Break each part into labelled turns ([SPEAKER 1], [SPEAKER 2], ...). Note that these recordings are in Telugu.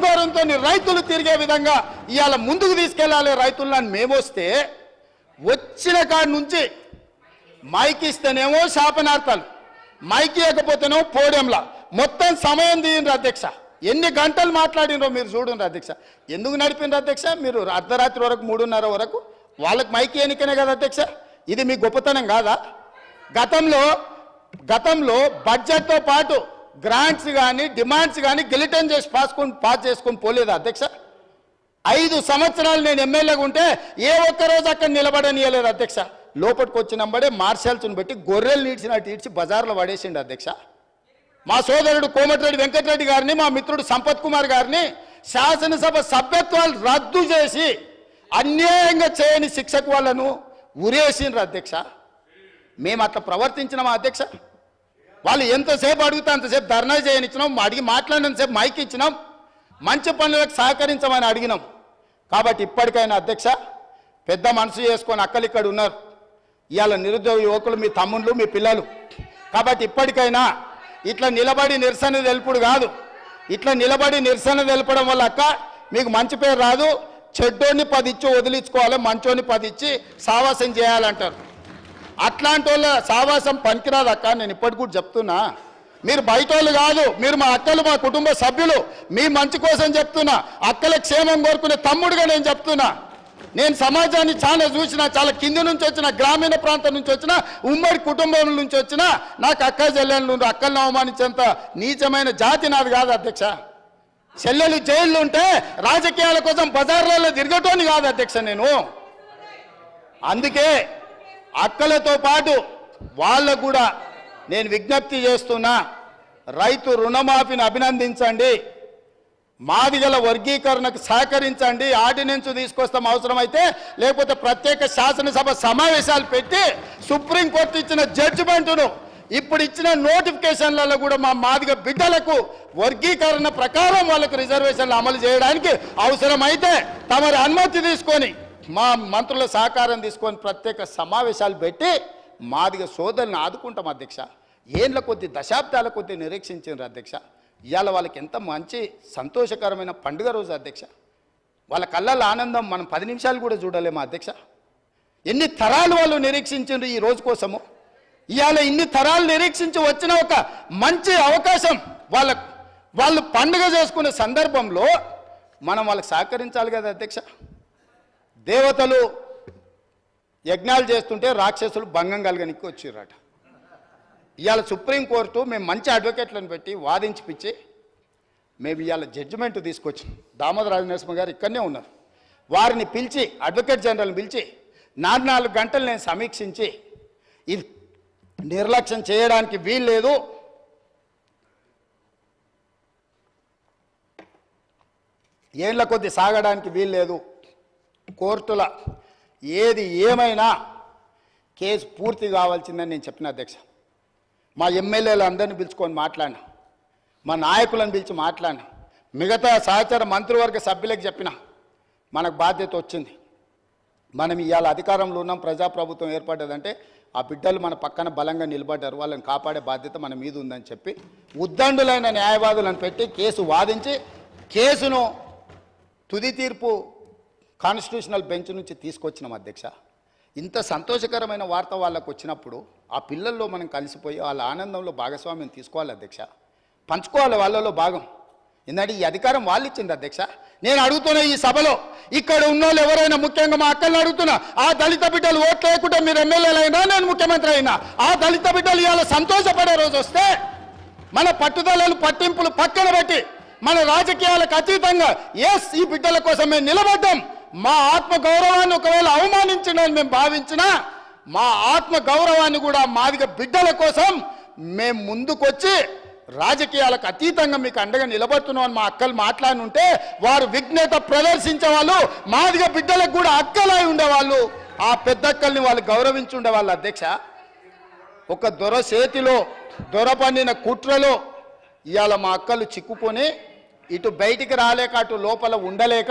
[SPEAKER 1] ఆందోళనతో రైతులు తిరిగే విధంగా ఇవాళ ముందుకు తీసుకెళ్ళాలి రైతులను మేము వస్తే వచ్చిన కాడి నుంచి మైక్ ఇస్తేనేమో శాపనార్థాలు. మైక్ ఇవ్వకపోతేనేమో పోడియంలా. మొత్తం సమయం తీయండి అధ్యక్ష. ఎన్ని గంటలు మాట్లాడినో మీరు చూడండి అధ్యక్ష. ఎందుకు నడిపిండ్రు అధ్యక్ష? మీరు అర్ధరాత్రి వరకు మూడున్నర వరకు వాళ్ళకి మైక్ ఎన్నికనే కదా అధ్యక్ష. ఇది మీ గొప్పతనం కాదా? గతంలో గతంలో బడ్జెట్తో పాటు గ్రాంట్స్ కానీ డిమాండ్స్ కానీ గిలిటన్ చేసి పాసుకొని పాస్ చేసుకొని పోలేదు అధ్యక్ష? ఐదు సంవత్సరాలు నేను ఎమ్మెల్యేగా ఉంటే ఏ ఒక్క రోజు అక్కడ నిలబడనియలేదు అధ్యక్ష. లోపలికి వచ్చినంబడే మార్షల్స్ని పెట్టి గొర్రెలు నీడ్చినట్టు ఈడ్చి బజార్లో పడేసిండు అధ్యక్ష. మా సోదరుడు కోమటిరెడ్డి వెంకటరెడ్డి గారిని మా మిత్రుడు సంపత్ కుమార్ గారిని శాసనసభ సభ్యత్వాలు రద్దు చేసి అన్యాయంగా చేయని శిక్షకు వాళ్ళను ఉరేసిండ్రు అధ్యక్ష. మేము అట్లా ప్రవర్తించినామా అధ్యక్ష? వాళ్ళు ఎంతసేపు అడిగితే అంతసేపు ధర్నా చేయనిచ్చినాం అడిగి మాట్లాడినంతసేపు మైక్ ఇచ్చినాం మంచి పనులకు సహకరించమని అడిగినాం. కాబట్టి ఇప్పటికైనా అధ్యక్ష పెద్ద మనసు చేసుకొని అక్కలిక్కడ ఉన్నారు. ఇవాళ నిరుద్యోగ యువకులు మీ తమ్ముళ్ళు మీ పిల్లలు. కాబట్టి ఇప్పటికైనా ఇట్లా నిలబడి నిరసన తెలుపుడు కాదు. ఇట్లా నిలబడి నిరసన తెలపడం వల్ల అక్క మీకు మంచి పేరు రాదు. చెడ్డోని పది ఇచ్చి వదిలించుకోవాలి మంచోని పది ఇచ్చి సావాసం చేయాలంటారు. అట్లాంటి వాళ్ళ సావాసం పనికిరాదు అక్క నేను ఇప్పటికి కూడా చెప్తున్నా. మీరు బయట వాళ్ళు కాదు మీరు మా అక్కలు మా కుటుంబ సభ్యులు మీ మంచి కోసం చెప్తున్నా. అక్కల క్షేమం కోరుకునే తమ్ముడుగా నేను చెప్తున్నా. నేను సమాజాన్ని చాలా చూసిన చాలా కింది నుంచి వచ్చిన గ్రామీణ ప్రాంతం నుంచి వచ్చిన ఉమ్మడి కుటుంబం నుంచి వచ్చిన నాకు అక్క చెల్లెళ్ళు అక్కలను అవమానించేంత నీచమైన జాతి నాది కాదు అధ్యక్ష. చెల్లెలు జైళ్ళు ఉంటే రాజకీయాల కోసం బజార్లలో తిరగటోని కాదు అధ్యక్ష నేను. అందుకే అక్కలతో పాటు వాళ్ళకు కూడా నేను విజ్ఞప్తి చేస్తున్నా రైతు రుణమాఫీని అభినందించండి మాదిగల వర్గీకరణకు సహకరించండి ఆర్డినెన్స్ తీసుకొస్తాం అవసరమైతే లేకపోతే ప్రత్యేక శాసనసభ సమావేశాలు పెట్టి సుప్రీంకోర్టు ఇచ్చిన జడ్జిమెంటును ఇప్పుడు ఇచ్చిన నోటిఫికేషన్లలో కూడా మా మాదిగ బిడ్డలకు వర్గీకరణ ప్రకారం వాళ్ళకు రిజర్వేషన్లు అమలు చేయడానికి అవసరమైతే తమరి అనుమతి తీసుకొని మా మంత్రుల సహకారం తీసుకొని ప్రత్యేక సమావేశాలు పెట్టి మాదిగ సోదరుని ఆదుకుంటాం అధ్యక్ష. ఏండ్ల కొద్ది దశాబ్దాల కొద్ది నిరీక్షించారు అధ్యక్ష. ఇవాళ వాళ్ళకి ఎంత మంచి సంతోషకరమైన పండుగ రోజు అధ్యక్ష. వాళ్ళ కళ్ళల్లో ఆనందం మనం పది నిమిషాలు కూడా చూడలేము అధ్యక్ష. ఎన్ని తరాలు వాళ్ళు నిరీక్షించారు ఈ రోజు కోసము? ఇవాళ ఇన్ని తరాలు నిరీక్షించి వచ్చిన ఒక మంచి అవకాశం వాళ్ళ వాళ్ళు పండుగ చేసుకునే సందర్భంలో మనం వాళ్ళకి సహకరించాలి కదా అధ్యక్ష. దేవతలు యజ్ఞాలు చేస్తుంటే రాక్షసులు భంగం కలగనికి వచ్చిర్రట. ఇవాళ సుప్రీంకోర్టు మేము మంచి అడ్వకేట్లను పెట్టి వాదించిపిచ్చి మేము ఇవాళ జడ్జిమెంట్ తీసుకొచ్చాం దామోదర రాజనరసింహ గారు ఇక్కడనే ఉన్నారు. వారిని పిలిచి అడ్వకేట్ జనరల్ని పిలిచి నాలుగు నాలుగు గంటలు నేను సమీక్షించి ఇది నిర్లక్ష్యం చేయడానికి వీల్లేదు. ఏళ్ళ కొద్ది సాగడానికి వీల్లేదు. కోర్టుల ఏది ఏమైనా కేసు పూర్తి కావాల్సిందని నేను చెప్పిన అధ్యక్ష. మా ఎమ్మెల్యేలు అందరిని పిలుచుకొని మాట్లాడినా. మా నాయకులను పిలిచి మాట్లాడినా. మిగతా సహచర మంత్రివర్గ సభ్యులకు చెప్పిన. మనకు బాధ్యత వచ్చింది. మనం ఇవాళ అధికారంలో ఉన్నాం ప్రజాప్రభుత్వం ఏర్పడ్డదంటే ఆ బిడ్డలు మన పక్కన బలంగా నిలబడ్డారు. వాళ్ళని కాపాడే బాధ్యత మన మీద ఉందని చెప్పి ఉద్దండులైన న్యాయవాదులను పెట్టి కేసు వాదించి కేసును తుది తీర్పు కాన్స్టిట్యూషనల్ బెంచ్ నుంచి తీసుకొచ్చినాం అధ్యక్ష. ఇంత సంతోషకరమైన వార్త వాళ్ళకు వచ్చినప్పుడు ఆ పిల్లల్లో మనం కలిసిపోయి వాళ్ళ ఆనందంలో భాగస్వామ్యం తీసుకోవాలి అధ్యక్ష. పంచుకోవాలి వాళ్ళలో భాగం. ఎందుకంటే ఈ అధికారం వాళ్ళు ఇచ్చింది అధ్యక్ష. నేను అడుగుతున్న ఈ సభలో ఇక్కడ ఉన్న వాళ్ళు ఎవరైనా ముఖ్యంగా మా అక్కల్ని అడుగుతున్నా ఆ దళిత బిడ్డలు ఓట్లు లేకుండా మీరు ఎమ్మెల్యేలైనా అయినా నేను ముఖ్యమంత్రి అయినా ఆ దళిత బిడ్డలు ఇవాళ సంతోషపడే రోజు వస్తే మన పట్టుదలలు పట్టింపులు పక్కన పెట్టి మన రాజకీయాలకు అతీతంగా ఎస్ ఈ బిడ్డల కోసం మేము నిలబడ్డాం. మా ఆత్మ గౌరవాన్ని ఒకవేళ అవమానించడని మేము భావించినా మా ఆత్మ గౌరవాన్ని కూడా మాదిగ బిడ్డల కోసం మేము ముందుకొచ్చి రాజకీయాలకు అతీతంగా మీకు అండగా నిలబడుతున్నాం అని మా అక్కలు మాట్లాడుంటే వారు విఘ్నత ప్రదర్శించే వాళ్ళు మాదిగ బిడ్డలకు కూడా అక్కలై ఉండేవాళ్ళు. ఆ పెద్దక్కల్ని వాళ్ళు గౌరవించి ఉండేవాళ్ళు అధ్యక్ష. ఒక దొర చేతిలో దొర పండిన కుట్రలో ఇవాళ మా అక్కలు చిక్కుకొని ఇటు బయటికి రాలేక అటు లోపల ఉండలేక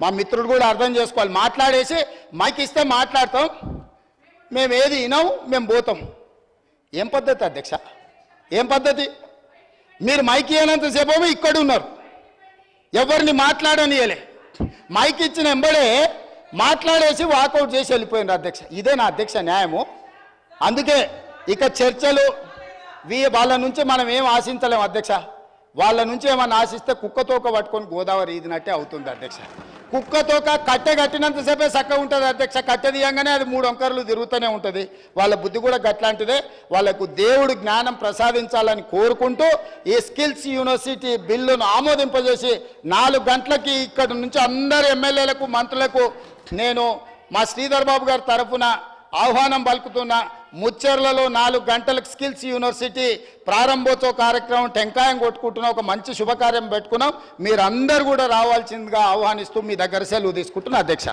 [SPEAKER 1] మా మిత్రుడు కూడా అర్థం చేసుకోవాలి. మాట్లాడేసి మాకు ఇస్తే మాట్లాడతాం. మేము ఏది వినాం మేము పోతాం. ఏం పద్ధతి అధ్యక్ష? ఏం పద్ధతి? మీరు మైక్ ఇవ్వనంతసేపు ఇక్కడ ఉన్నారు. ఎవరిని మాట్లాడనియలే. మైక్ ఇచ్చిన ఎంబడే మాట్లాడేసి వాకౌట్ చేసి వెళ్ళిపోయినారు అధ్యక్ష. ఇదే నా అధ్యక్ష న్యాయము. అందుకే ఇక చర్చలు వీ వాళ్ళ నుంచి మనం ఏం ఆశించలేము అధ్యక్ష. వాళ్ళ నుంచి ఏమన్నా ఆశిస్తే కుక్కతోక పట్టుకొని గోదావరి ఈదినట్టే అవుతుంది అధ్యక్ష. కుక్కతోక కట్టె కట్టినంతసేపే చక్కగా ఉంటుంది అధ్యక్ష. కట్టె తీయంగానే అది మూడు అంకర్లు తిరుగుతూనే ఉంటుంది. వాళ్ళ బుద్ధి కూడా గట్లాంటిదే. వాళ్ళకు దేవుడు జ్ఞానం ప్రసాదించాలని కోరుకుంటూ ఈ స్కిల్స్ యూనివర్సిటీ బిల్లును ఆమోదింపజేసి నాలుగు గంటలకి ఇక్కడ నుంచి అందరు ఎమ్మెల్యేలకు మంత్రులకు నేను మా శ్రీధర్ బాబు గారి తరఫున ఆహ్వానం పలుకుతున్నా. ముచ్చెర్లలో నాలుగు గంటలకు స్కిల్స్ యూనివర్సిటీ ప్రారంభోత్సవ కార్యక్రమం టెంకాయం కొట్టుకుంటున్న ఒక మంచి శుభకార్యం పెట్టుకున్నాం. మీరందరూ కూడా రావాల్సిందిగా ఆహ్వానిస్తూ మీ దగ్గర సెలవు తీసుకుంటున్నా అధ్యక్ష.